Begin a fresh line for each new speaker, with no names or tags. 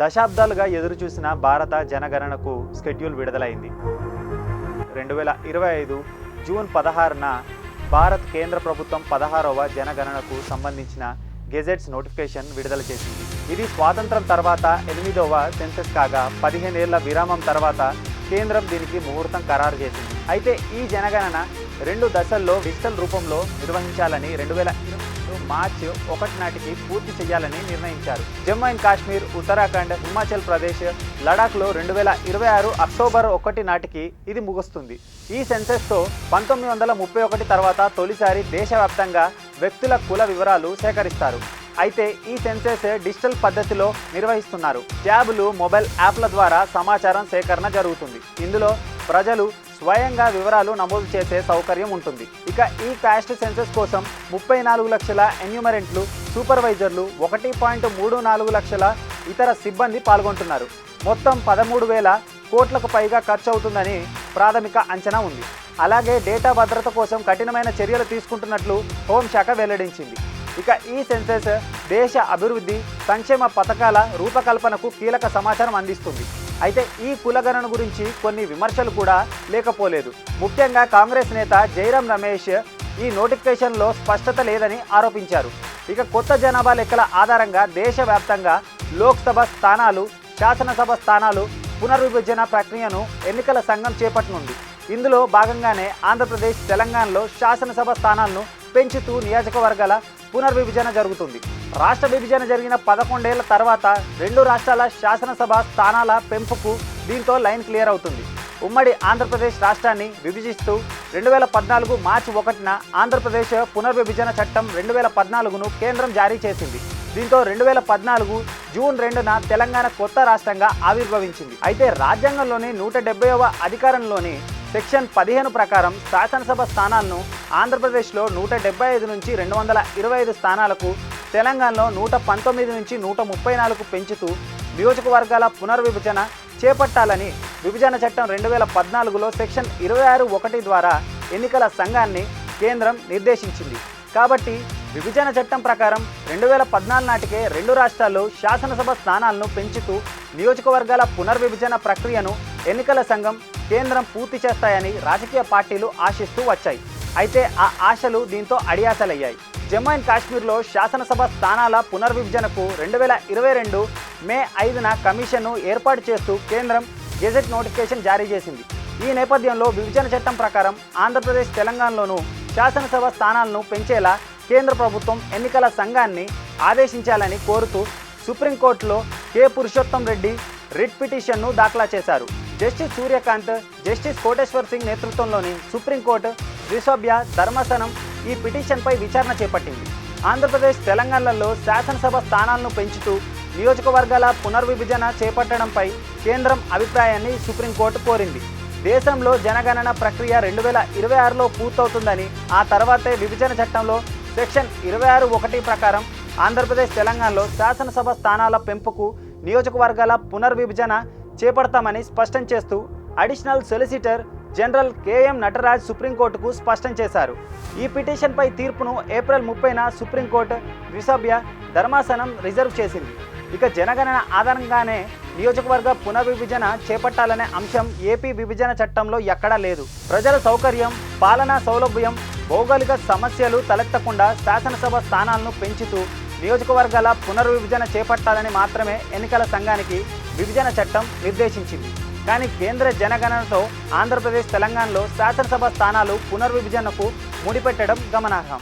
దశాబ్దాలుగా ఎదురుచూసిన భారత జనగణనకు స్కెడ్యూల్ విడుదలైంది. రెండు వేల ఇరవై ఐదు జూన్ పదహారున భారత్ కేంద్ర ప్రభుత్వం పదహారవ జనగణనకు సంబంధించిన గెజెట్స్ నోటిఫికేషన్ విడుదల చేసింది. ఇది స్వాతంత్రం తర్వాత ఎనిమిదవ సెన్సెస్ కాగా పదిహేనేళ్ళ విరామం తర్వాత కేంద్రం దీనికి ముహూర్తం ఖరారు చేసింది. అయితే ఈ జనగణన రెండు దశల్లో డిజిటల్ రూపంలో నిర్వహించాలని రెండు వేల మార్చి ఒకటి నాటికి పూర్తి చేయాలని నిర్ణయించారు. జమ్మూ అండ్ కాశ్మీర్ ఉత్తరాఖండ్ హిమాచల్ ప్రదేశ్ లడాఖ్లో రెండు వేల ఇరవై ఆరు అక్టోబర్ ఒకటి నాటికి ఇది ముగుస్తుంది. ఈ సెన్సెస్తో పంతొమ్మిది వందల ముప్పై ఒకటి తర్వాత తొలిసారి దేశవ్యాప్తంగా వ్యక్తుల కుల వివరాలు సేకరిస్తారు. అయితే ఈ సెన్సెస్ డిజిటల్ పద్ధతిలో నిర్వహిస్తున్నారు. ట్యాబ్లు మొబైల్ యాప్ల ద్వారా సమాచారం సేకరణ జరుగుతుంది. ఇందులో ప్రజలు స్వయంగా వివరాలు నమోదు చేసే సౌకర్యం ఉంటుంది. ఇక ఈ కాస్ట్ సెన్సెస్ కోసం ముప్పై నాలుగు లక్షల ఎన్యూమరెంట్లు సూపర్వైజర్లు ఒకటి పాయింట్ మూడు నాలుగు లక్షల ఇతర సిబ్బంది పాల్గొంటున్నారు. మొత్తం పదమూడు వేల కోట్లకు పైగా ఖర్చు అవుతుందని ప్రాథమిక అంచనా ఉంది. అలాగే డేటా భద్రత కోసం కఠినమైన చర్యలు తీసుకుంటున్నట్లు హోంశాఖ వెల్లడించింది. ఇక ఈ సెన్సెస్ దేశ అభివృద్ధి సంక్షేమ పథకాల రూపకల్పనకు కీలక సమాచారం అందిస్తుంది. అయితే ఈ కులగణన గురించి కొన్ని విమర్శలు కూడా లేకపోలేదు. ముఖ్యంగా కాంగ్రెస్ నేత జైరామ్ రమేష్ ఈ నోటిఫికేషన్లో స్పష్టత లేదని ఆరోపించారు. ఇక కొత్త జనాభా లెక్కల ఆధారంగా దేశవ్యాప్తంగా లోక్సభ స్థానాలు శాసనసభ స్థానాలు పునర్విభజన ప్రక్రియను ఎన్నికల సంఘం చేపట్టనుంది. ఇందులో భాగంగానే ఆంధ్రప్రదేశ్ తెలంగాణలో శాసనసభ స్థానాలను పెంచుతూ నియోజకవర్గాల పునర్విభజన జరుగుతుంది. రాష్ట్ర విభజన జరిగిన పదకొండేళ్ళ తర్వాత రెండు రాష్ట్రాల శాసనసభ స్థానాల పెంపుకు దీంతో లైన్ క్లియర్ అవుతుంది. ఉమ్మడి ఆంధ్రప్రదేశ్ రాష్ట్రాన్ని విభజిస్తూ రెండు వేల పద్నాలుగు మార్చి ఒకటిన ఆంధ్రప్రదేశ్ పునర్విభజన చట్టం రెండు వేల పద్నాలుగును కేంద్రం జారీ చేసింది. దీంతో రెండు వేల పద్నాలుగు జూన్ రెండున తెలంగాణ కొత్త రాష్ట్రంగా ఆవిర్భవించింది. అయితే రాజ్యాంగంలోని నూట డెబ్బైవ అధికారంలోని సెక్షన్ పదిహేను ప్రకారం శాసనసభ స్థానాలను ఆంధ్రప్రదేశ్లో నూట డెబ్బై ఐదు నుంచి రెండు వందల ఇరవై ఐదు స్థానాలకు తెలంగాణలో నూట పంతొమ్మిది నుంచి నూట ముప్పై నాలుగు పెంచుతూ నియోజకవర్గాల పునర్విభజన చేపట్టాలని విభజన చట్టం రెండు వేల పద్నాలుగులో సెక్షన్ ఇరవై ఆరు ఒకటి ద్వారా ఎన్నికల సంఘాన్ని కేంద్రం నిర్దేశించింది. కాబట్టి విభజన చట్టం ప్రకారం రెండు వేల పద్నాలుగు నాటికే రెండు రాష్ట్రాల్లో శాసనసభ స్థానాలను పెంచుతూ నియోజకవర్గాల పునర్విభజన ప్రక్రియను ఎన్నికల సంఘం కేంద్రం పూర్తి చేస్తాయని రాజకీయ పార్టీలు ఆశిస్తూ వచ్చాయి. అయితే ఆ ఆశలు దీంతో అడియాసలయ్యాయి జమ్మూ అండ్ కాశ్మీర్లో శాసనసభ స్థానాల పునర్విభజనకు రెండు వేల ఇరవై రెండు మే ఐదున కమిషన్ను ఏర్పాటు చేస్తూ కేంద్రం గెజెట్ నోటిఫికేషన్ జారీ చేసింది. ఈ నేపథ్యంలో విభజన చట్టం ప్రకారం ఆంధ్రప్రదేశ్ తెలంగాణలోనూ శాసనసభ స్థానాలను పెంచేలా కేంద్ర ప్రభుత్వం ఎన్నికల సంఘాన్ని ఆదేశించాలని కోరుతూ సుప్రీంకోర్టులో కె. పురుషోత్తం రెడ్డి రిట్ పిటిషన్ను దాఖలా చేశారు. జస్టిస్ సూర్యకాంత్ జస్టిస్ కోటేశ్వర్ సింగ్ నేతృత్వంలోని సుప్రీంకోర్టు త్రిసభ్య ధర్మసనం ఈ పిటిషన్పై విచారణ చేపట్టింది. ఆంధ్రప్రదేశ్ తెలంగాణలలో శాసనసభ స్థానాలను పెంచుతూ నియోజకవర్గాల పునర్విభజన చేపట్టడంపై కేంద్రం అభిప్రాయాన్ని సుప్రీంకోర్టు కోరింది. దేశంలో జనగణన ప్రక్రియ రెండు వేల ఇరవై ఆరులో పూర్తవుతుందని ఆ తర్వాతే విభజన చట్టంలో సెక్షన్ ఇరవై ఆరు ఒకటి ప్రకారం ఆంధ్రప్రదేశ్ తెలంగాణలో శాసనసభ స్థానాల పెంపుకు నియోజకవర్గాల పునర్విభజన చేపడతామని స్పష్టం చేస్తూ additional solicitor general KM Nataraj సుప్రీంకోర్టుకు స్పష్టం చేశారు. ఈ పిటిషన్పై తీర్పును ఏప్రిల్ ముప్పైన సుప్రీంకోర్టు ద్విసభ్య ధర్మాసనం రిజర్వ్ చేసింది. ఇక జనగణన ఆధారంగానే నియోజకవర్గ పునర్విభజన చేపట్టాలనే అంశం ఏపీ విభజన చట్టంలో ఎక్కడా లేదు. ప్రజల సౌకర్యం పాలనా సౌలభ్యం భౌగోళిక సమస్యలు తలెత్తకుండా శాసనసభ స్థానాలను పెంచుతూ నియోజకవర్గాల పునర్విభజన చేపట్టాలని మాత్రమే ఎన్నికల సంఘానికి విభజన చట్టం నిర్దేశించింది. కానీ కేంద్ర జనగణనతో ఆంధ్రప్రదేశ్ తెలంగాణలో శాసనసభ స్థానాలు పునర్విభజనకు ముడిపెట్టడం గమనార్హం.